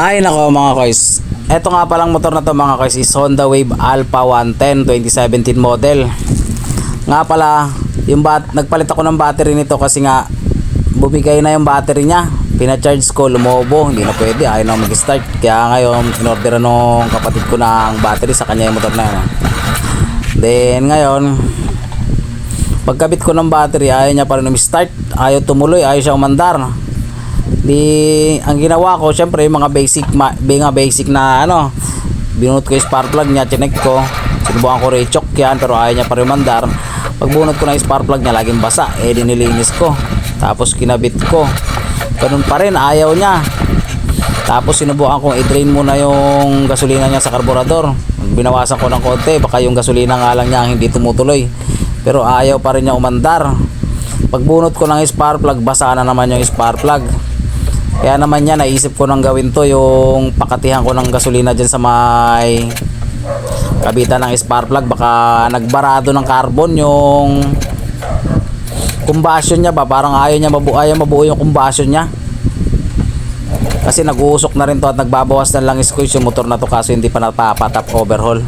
Hay nako mga koys. Ito nga palang motor na to mga koys is Honda Wave Alpha 110 2017 model. Nga pala, yung bat nagpalit ako ng battery nito kasi nga bumigay na yung battery niya. Pina-charge ko, lumobo, hindi na pwede, ayaw na mag-start. Kaya ngayon, in-order nung kapatid ko ng battery sa kanya yung motor na yun. Then ngayon, pagkabit ko ng battery, ayaw niya pa rin start ayaw tumuloy, ayaw siya umandar. Di, ang ginawa ko, syempre, yung mga basic, ma, mga basic na ano, binunot ko yung spark plug niya, chinek ko, sinubukan ko rechok yan, pero ayaw niya pa rin umandar. Pagbunot ko na yung spark plug niya, laging basa, eh, dinilinis ko. Tapos kinabit ko. Ganun pa rin, ayaw niya. Tapos sinubukan kong i-drain muna yung gasolina niya sa karburador. Binawasan ko ng konti, baka yung gasolina nga lang niya ang hindi tumutuloy. Pero ayaw pa rin niya umandar. Pagbunot ko ng spark plug, basa na naman yung spark plug. Kaya naman yan, naisip ko nang gawin to yung pakatihan ko ng gasolina dyan sa may kabitan ng spark plug. Baka nagbarado ng carbon yung combustion niya ba. Parang ayaw niya mabuo, ayaw mabuo yung combustion niya. Kasi nag-uusok na rin to at nagbabawas na lang squeeze yung motor na to kaso hindi pa napapatap overhaul.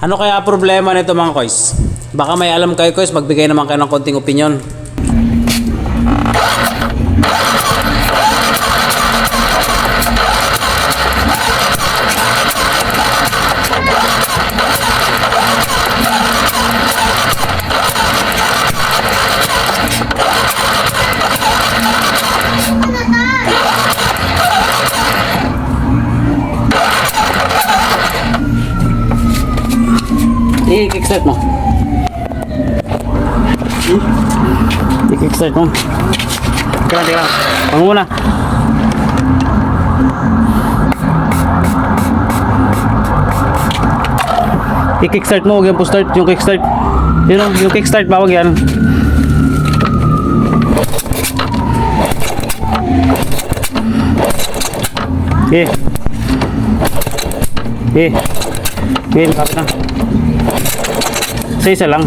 Ano kaya problema nito mga koys? Baka may alam kayo koys, magbigay naman kayo ng konting opinion. I-kickstart mo. Teka lang, teka lang. Pang muna. I-kickstart mo, huwag yan po start. Yung kickstart. Yun o, yung kickstart ba, huwag yan. Eh. Eh. Eh, kapit na. Sa isa lang.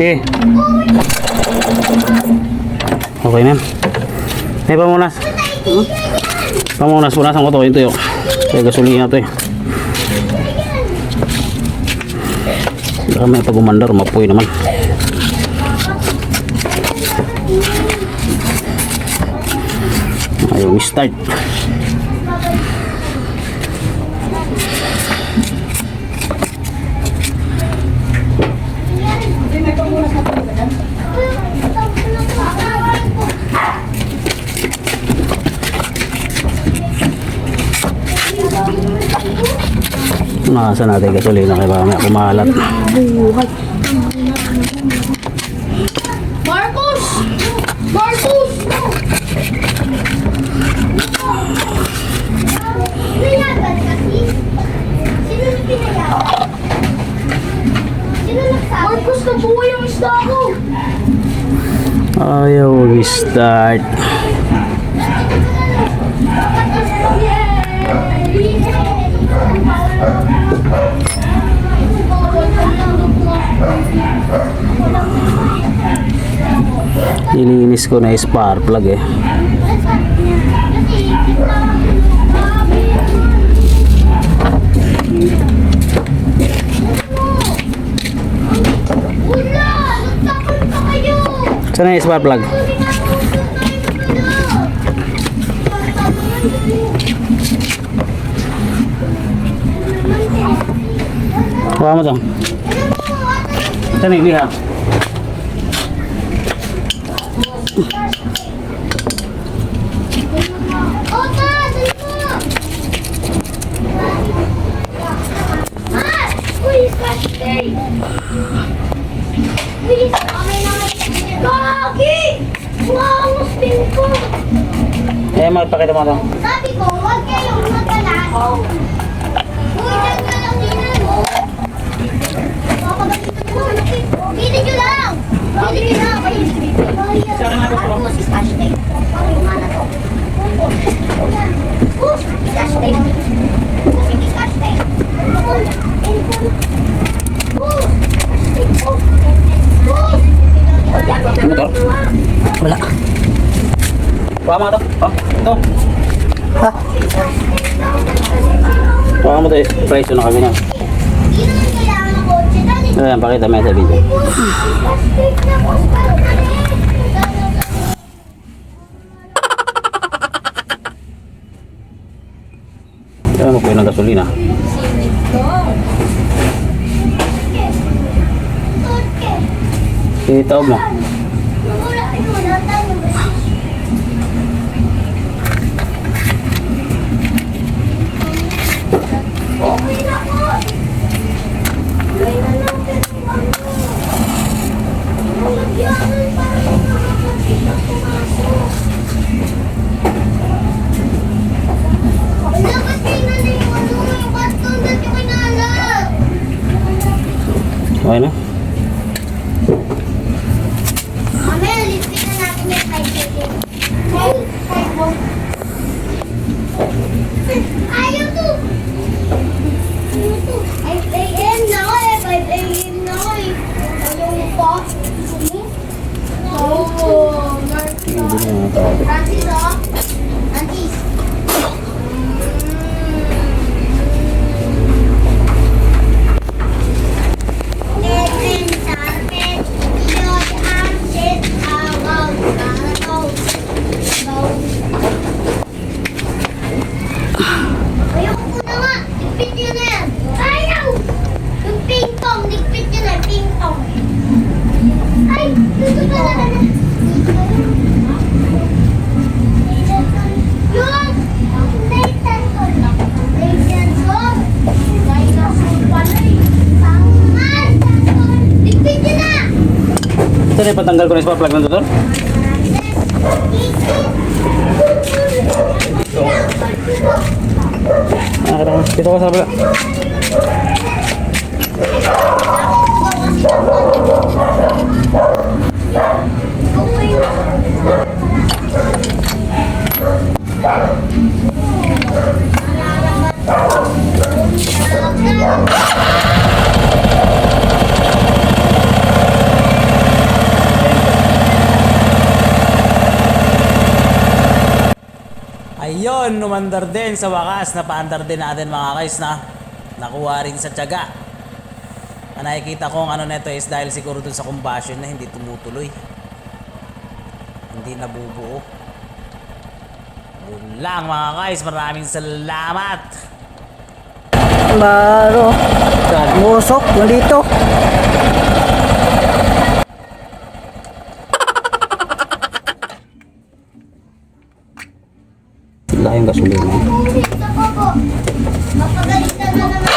Eh. Okay na. May pamunas. Pamunas, punasan ko to. Ito yun. Kaya gasolina to eh. Baka may pagumandar, mapoy naman. Ayaw start. Nasa natin gasolina kaya baka may kumalat. Marcos! Marcos! Marcos, nabuhay yung isda ko! Ayaw start. Nilinis ko na spark plug eh. Saan yung spark plug? Kuha mo to. Saan yung liha? Eh, Opa, dali mo! Mas! Uy, kashtay! Uy, kamay na may Kaki! Wangos din ko! Eh, magpakita mo ito. Sabi ko, huwag kayong madalas. Uy, dyan na lang din mo. Papagalitan mo. Kitin nyo lang! Kitin nyo lang! Kitin nyo lang! Oh, ito. Ha? Baka mo tayo, presyo na kami na. Ayan, pakita mo sa video. Ayan, magkuhin ng gasolina. Itaw mo. Ito na ipatanggal ko na spark plug na doon. Nakakita ah, ko. Dito ko sa pala. Ayun, numandar din sa wakas. Napaandar din natin mga guys na nakuha rin sa tiyaga. Ang nakikita kong ano nito is dahil siguro dun sa combustion na hindi tumutuloy. Hindi nabubuo. Yun lang mga guys. Maraming salamat. Baro. Musok. Nandito. yung gasolina. Mapagalitan na naman.